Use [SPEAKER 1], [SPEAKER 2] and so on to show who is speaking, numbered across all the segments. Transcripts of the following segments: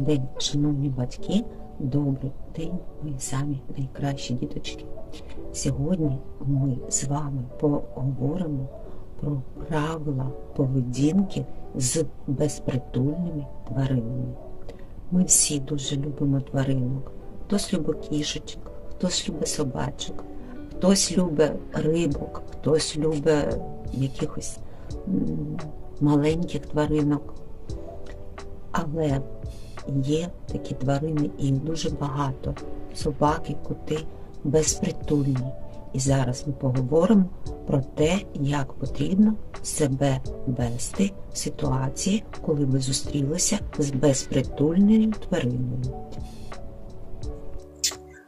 [SPEAKER 1] день, шановні батьки, добрий день, мої самі найкращі діточки. Сьогодні ми з вами поговоримо про правила поведінки з безпритульними тваринами. Ми всі дуже любимо тваринок. Хтось любить кішечок, хтось любить собачок, хтось любить рибок, хтось любить якихось маленьких тваринок. Але є такі тварини і їх дуже багато. Собаки, коти безпритульні. І зараз ми поговоримо про те, як потрібно себе вести в ситуації, коли ви зустрілися з безпритульною твариною.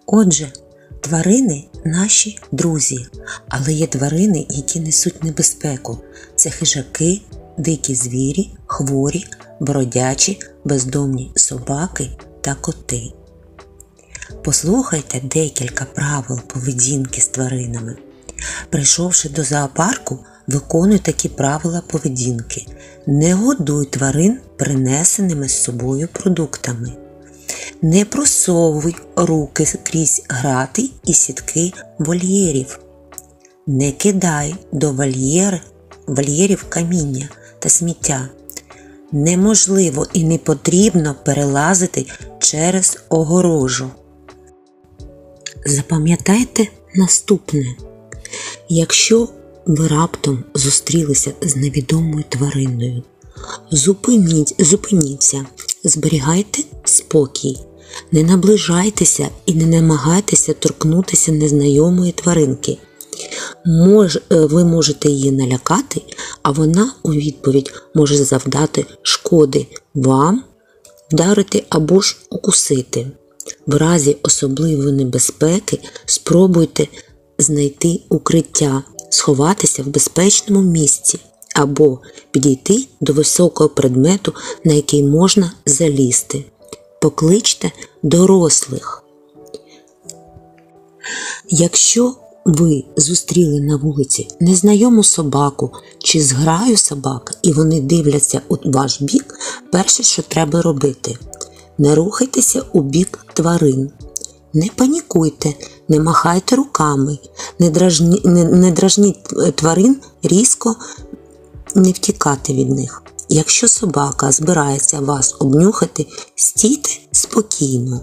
[SPEAKER 2] Отже, тварини наші друзі, але є тварини, які несуть небезпеку. Це хижаки, дикі звірі, хворі, бродячі, бездомні собаки та коти. Послухайте декілька правил поведінки з тваринами. Прийшовши до зоопарку, виконуй такі правила поведінки. Не годуй тварин принесеними з собою продуктами. Не просовуй руки крізь грати і сітки вольєрів. Не кидай до вольєр, вольєрів каміння та сміття. Неможливо і не потрібно перелазити через огорожу. Запам'ятайте наступне. Якщо ви раптом зустрілися з невідомою твариною, зупиніть, зупиніться, зберігайте спокій, не наближайтеся і не намагайтеся торкнутися незнайомої тваринки. Мож, е, ви можете її налякати, а вона у відповідь може завдати шкоди вам, вдарити або ж укусити. В разі особливої небезпеки спробуйте знайти укриття, сховатися в безпечному місці або підійти до високого предмету, на який можна залізти. Покличте дорослих. Якщо ви зустріли на вулиці незнайому собаку чи зграю собак, і вони дивляться у ваш бік, перше, що треба робити, не рухайтеся у бік тварин. Не панікуйте, не махайте руками, не, дражні, не, не дражніть е, тварин різко не втікати від них. Якщо собака збирається вас обнюхати, стійте спокійно.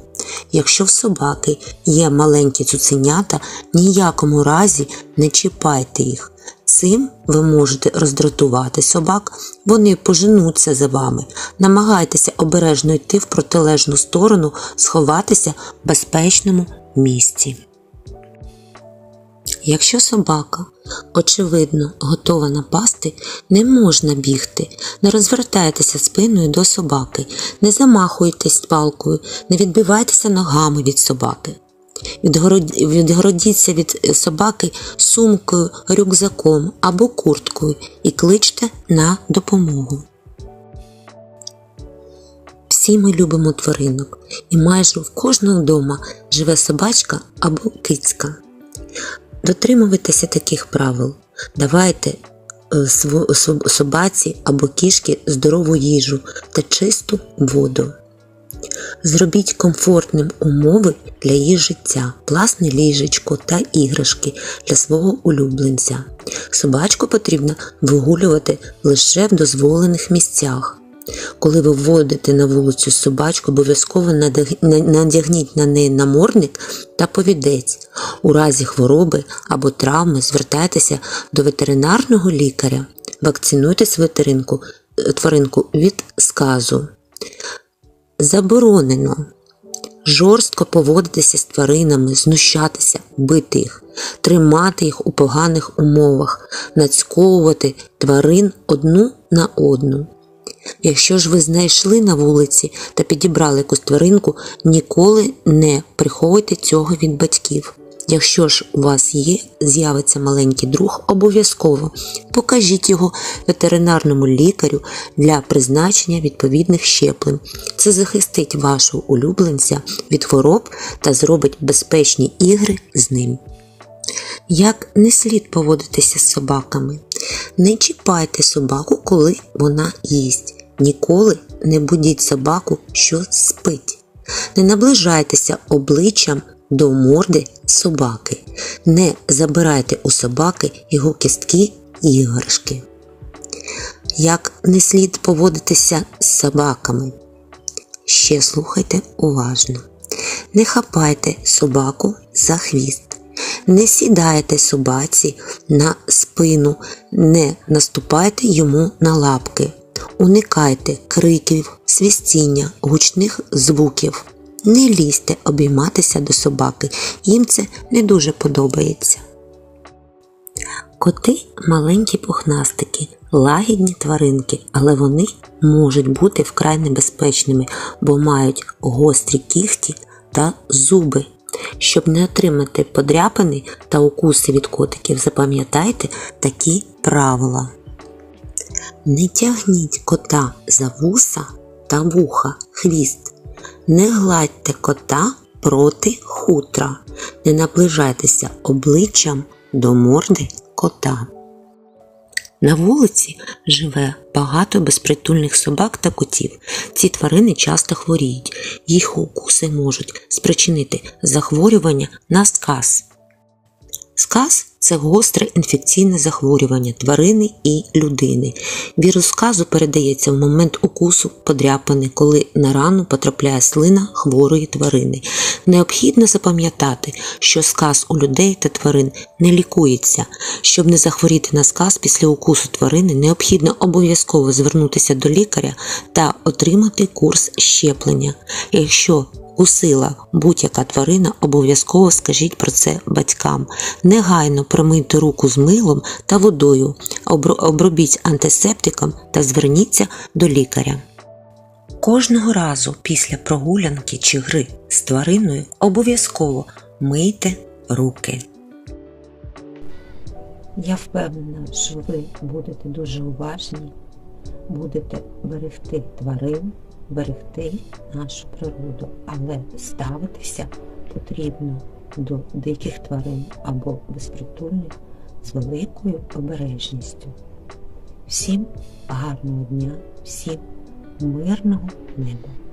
[SPEAKER 2] Якщо в собаки є маленькі цуценята, ніякому разі не чіпайте їх. Цим ви можете роздратувати собак, вони поженуться за вами. Намагайтеся обережно йти в протилежну сторону, сховатися в безпечному місці. Якщо собака, очевидно, готова напасти, не можна бігти, не розвертайтеся спиною до собаки, не замахуйтесь палкою, не відбивайтеся ногами від собаки. Відгородіться від собаки сумкою, рюкзаком або курткою і кличте на допомогу. Всі ми любимо тваринок, і майже в кожного вдома живе собачка або кицька. Дотримуйтеся таких правил. Давайте е, собаці або кішки здорову їжу та чисту воду. Зробіть комфортним умови для її життя, власне ліжечко та іграшки для свого улюбленця. Собачку потрібно вигулювати лише в дозволених місцях. Коли ви вводите на вулицю собачку, обов'язково надягніть на неї намордник та повідець. У разі хвороби або травми звертайтеся до ветеринарного лікаря. Вакцинуйте свою тваринку, тваринку від сказу. Заборонено жорстко поводитися з тваринами, знущатися, бити їх, тримати їх у поганих умовах, нацьковувати тварин одну на одну. Якщо ж ви знайшли на вулиці та підібрали якусь тваринку, ніколи не приховуйте цього від батьків. Якщо ж у вас є, з'явиться маленький друг, обов'язково покажіть його ветеринарному лікарю для призначення відповідних щеплень. Це захистить вашого улюбленця від хвороб та зробить безпечні ігри з ним. Як не слід поводитися з собаками? Не чіпайте собаку, коли вона їсть. Ніколи не будіть собаку, що спить. Не наближайтеся обличчям до морди собаки. Не забирайте у собаки його кістки і іграшки. Як не слід поводитися з собаками. Ще слухайте уважно. Не хапайте собаку за хвіст. Не сідайте собаці на спину, не наступайте йому на лапки. Уникайте криків, свистіння, гучних звуків. Не лізьте обійматися до собаки, їм це не дуже подобається. Коти маленькі пухнастики, лагідні тваринки, але вони можуть бути вкрай небезпечними, бо мають гострі кігті та зуби. Щоб не отримати подряпини та укуси від котиків, запам'ятайте такі правила. Не тягніть кота за вуса та вуха, хвіст. Не гладьте кота проти хутра. Не наближайтеся обличчям до морди кота. На вулиці живе багато безпритульних собак та котів. Ці тварини часто хворіють. Їх укуси можуть спричинити захворювання на сказ. Сказ це гостре інфекційне захворювання тварини і людини. Вірус сказу передається в момент укусу подряпини, коли на рану потрапляє слина хворої тварини. Необхідно запам'ятати, що сказ у людей та тварин не лікується. Щоб не захворіти на сказ після укусу тварини, необхідно обов'язково звернутися до лікаря та отримати курс щеплення. Якщо укусила будь-яка тварина, обов'язково скажіть про це батькам. Негайно промийте руку з милом та водою, обробіть антисептиком та зверніться до лікаря. Кожного разу після прогулянки чи гри з твариною обов'язково мийте руки.
[SPEAKER 1] Я впевнена, що ви будете дуже уважні, будете берегти тварин, берегти нашу природу, але ставитися потрібно до диких тварин або безпритульних з великою обережністю. Всім гарного дня, всім мирного неба!